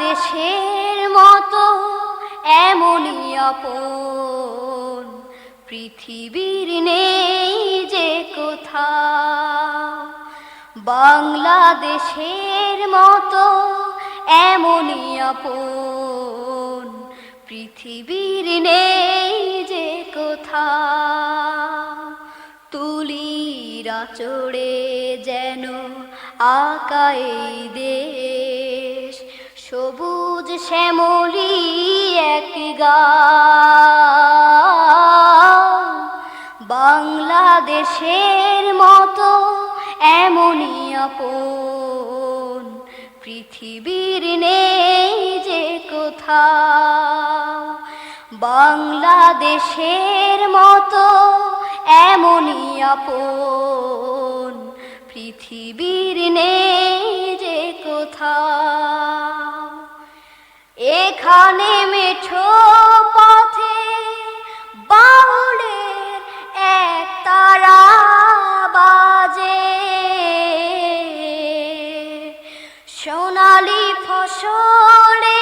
বাংলাদেশের মতো এমনই আপন। পৃথিবীর নেই যে কোথাও। বাংলাদেশের মতো এমনই আপন। পৃথিবীর নেই যে কোথাও। তুলিরা চড়ে যেন আকাই দেশ। সবুজ শ্যামলি এক বাংলাদেশের মতো এমনই আপন, পৃথিবীর নেই যে কোথাও। বাংলাদেশের মতো এমনই আপন, পৃথিবীর নেই এখানে মেঠো পথে বাউলের এক তারা বাজে। সোনালি ফসলে